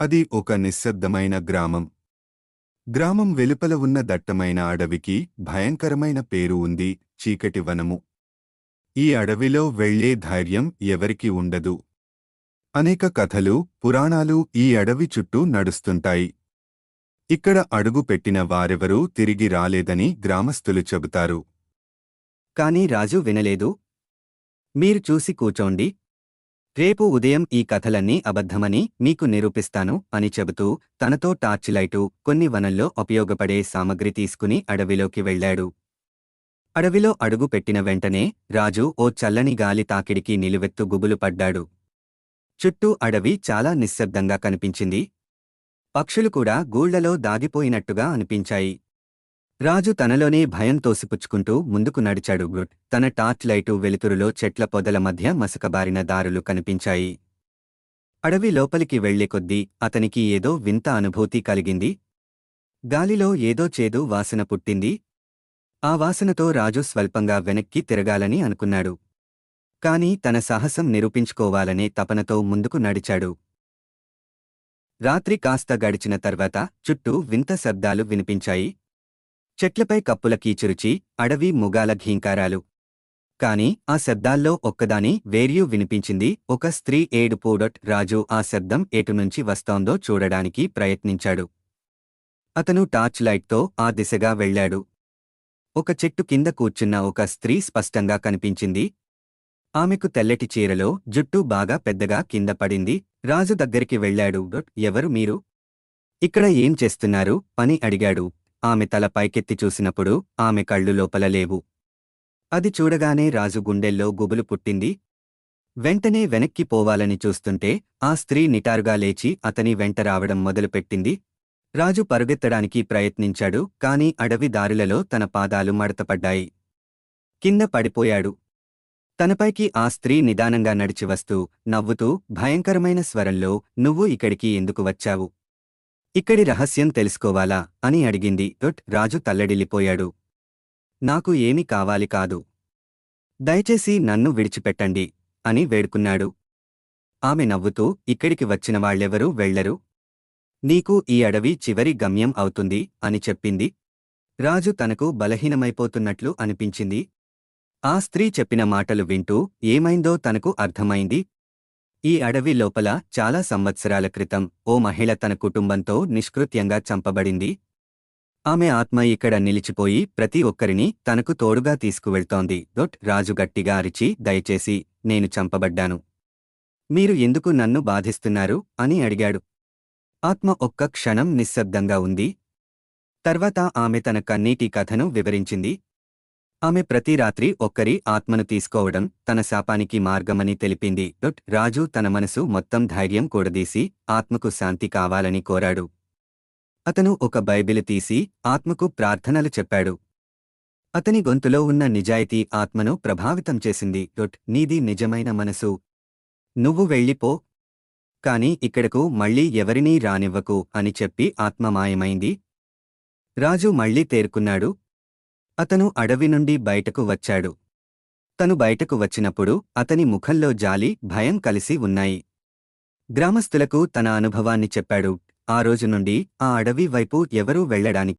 అది ఒక నిశ్శబ్దమైన గ్రామం. గ్రామం వెలుపల ఉన్న దట్టమైన అడవికి భయంకరమైన పేరు ఉంది చీకటి వనము. ఈ అడవిలో వెళ్ళే ధైర్యం ఎవరికి ఉండదు. అనేక కథలు పురాణాలు ఈ అడవి చుట్టూ నడుస్తుంటాయి. ఇక్కడ అడుగు పెట్టిన వారెవరూ తిరిగి రాలేదని గ్రామస్తులు చెబుతారు. కాని రాజు వినలేదు. మీరు చూసి కూచోండి రేపు ఉదయం ఈ కథలన్నీ అబద్ధమని మీకు నిరూపిస్తాను అని చెబుతూ తనతో టార్చిలైటు కొన్ని వనంలో ఉపయోగపడే సామగ్రి తీసుకుని అడవిలోకి వెళ్ళాడు. అడవిలో అడుగు పెట్టిన వెంటనే రాజు ఓ చల్లని గాలి తాకిడికి నిలువెత్తు గుబులు పడ్డాడు. చుట్టూ అడవి చాలా నిశ్శబ్దంగా కనిపించింది. పక్షులు కూడా గూళ్ళలో దాగిపోయినట్టుగా అనిపించాయి. రాజు తనలోనే భయం తోసిపుచ్చుకుంటూ ముందుకు నడిచాడు గుడ్ తన టార్చ్ లైటు వెలుతురులో చెట్ల పొదల మధ్య మసకబారిన దారులు కనిపించాయి. అడవి లోపలికి వెళ్ళే కొద్దీ అతనికి ఏదో వింత అనుభూతి కలిగింది. గాలిలో ఏదో చేదు వాసన పుట్టింది. ఆ వాసనతో రాజు స్వల్పంగా వెనక్కి తిరగాలని అనుకున్నాడు. కాని తన సాహసం నిరూపించుకోవాలనే తపనతో ముందుకు నడిచాడు. రాత్రి కాస్త గడిచిన తర్వాత చుట్టూ వింత శబ్దాలు వినిపించాయి. చెట్లపై కప్పుల కీచురుచి అడవి ముగాల ఘీంకారాలు. కాని ఆ శబ్దాల్లో ఒక్కదాని వేర్యూ వినిపించింది. ఒక స్త్రీ ఏడుపోడొట్ రాజు ఆ శబ్దం ఎటునుంచి వస్తోందో చూడడానికి ప్రయత్నించాడు. అతను టార్చ్ లైట్తో ఆ దిశగా వెళ్ళాడు. ఒక చెట్టు కింద కూర్చున్న ఒక స్త్రీ స్పష్టంగా కనిపించింది. ఆమెకు తెల్లటి చీరలో జుట్టు బాగా పెద్దగా కింద పడింది. రాజు దగ్గరికి వెళ్ళాడు. "డొట్, ఎవరు మీరు? ఇక్కడ ఏం చేస్తున్నారు? అని అడిగాడు. ఆమె తల పైకెత్తి చూసినప్పుడు ఆమె కళ్ళు లోపల లేవు. అది చూడగానే రాజు గుండెల్లో గుబులు పుట్టింది. వెంటనే వెనక్కి పోవాలని చూస్తుంటే ఆ స్త్రీ నిటారుగా లేచి అతని వెంట రావడం మొదలుపెట్టింది. రాజు పరుగెత్తడానికి ప్రయత్నించాడు కాని అడవి దారులలో తన పాదాలు మడతపడ్డాయి. కింద పడిపోయాడు. తనపైకి ఆ స్త్రీ నిదానంగా నడిచి వస్తూ నవ్వుతూ భయంకరమైన స్వరంలో నువ్వు ఇక్కడికి ఎందుకు వచ్చావు? ఇక్కడి రహస్యం తెలుసుకోవాలా? అని అడిగింది. డొట్ రాజు తల్లడిల్లిపోయాడు. నాకు ఏమి కావాలి కాదు. దయచేసి నన్ను విడిచిపెట్టండి అని వేడుకున్నాడు. ఆమె నవ్వుతూ ఇక్కడికి వచ్చిన వాళ్ళెవరూ వెళ్ళరు నీకు ఈ అడవి చివరి గమ్యం అవుతుంది అని చెప్పింది. రాజు తనకు బలహీనమైపోతున్నట్లు అనిపించింది. ఆ స్త్రీ చెప్పిన మాటలు వింటూ ఏమైందో తనకు అర్థమైంది. ఈ అడవి లోపల చాలా సంవత్సరాల క్రితం ఓ మహిళ తన కుటుంబంతో నిష్కృత్యంగా చంపబడింది. ఆమె ఆత్మ ఇక్కడ నిలిచిపోయి ప్రతి ఒక్కరిని తనకు తోడుగా తీసుకువెళ్తోంది. డొట్ రాజు గట్టిగా అరిచి దయచేసి నేను చంపబడ్డాను. మీరు ఎందుకు నన్ను బాధిస్తున్నారు? అని అడిగాడు. ఆత్మ ఒక్క క్షణం నిశ్శబ్దంగా ఉంది. తర్వాత ఆమె తన కన్నీటి కథను వివరించింది. ఆమె ప్రతి రాత్రి ఒక్కరి ఆత్మను తీసుకోవడం తన శాపానికి మార్గమని తెలిపింది. డొట్ రాజు తన మనసు మొత్తం ధైర్యం కూడదీసి ఆత్మకు శాంతి కావాలని కోరాడు. అతను ఒక బైబిలు తీసి ఆత్మకు ప్రార్థనలు చెప్పాడు. అతని గొంతులో ఉన్న నిజాయితీ ఆత్మను ప్రభావితం చేసింది. డొట్ నీది నిజమైన మనసు. నువ్వు వెళ్ళిపో. కాని ఇక్కడకు మళ్ళీ ఎవరినీ రానివ్వకు అని చెప్పి ఆత్మ మాయమైంది. రాజు మళ్ళీ తేరుకున్నాడు. అతను అడవి నుండి బయటకు వచ్చాడు. తను బయటకు వచ్చినప్పుడు అతని ముఖంలో జాలి భయం కలిసి ఉన్నాయి. గ్రామస్థులకు తన అనుభవాన్ని చెప్పాడు. ఆ రోజు నుండి ఆ అడవి వైపు ఎవరూ వెళ్ళడానికి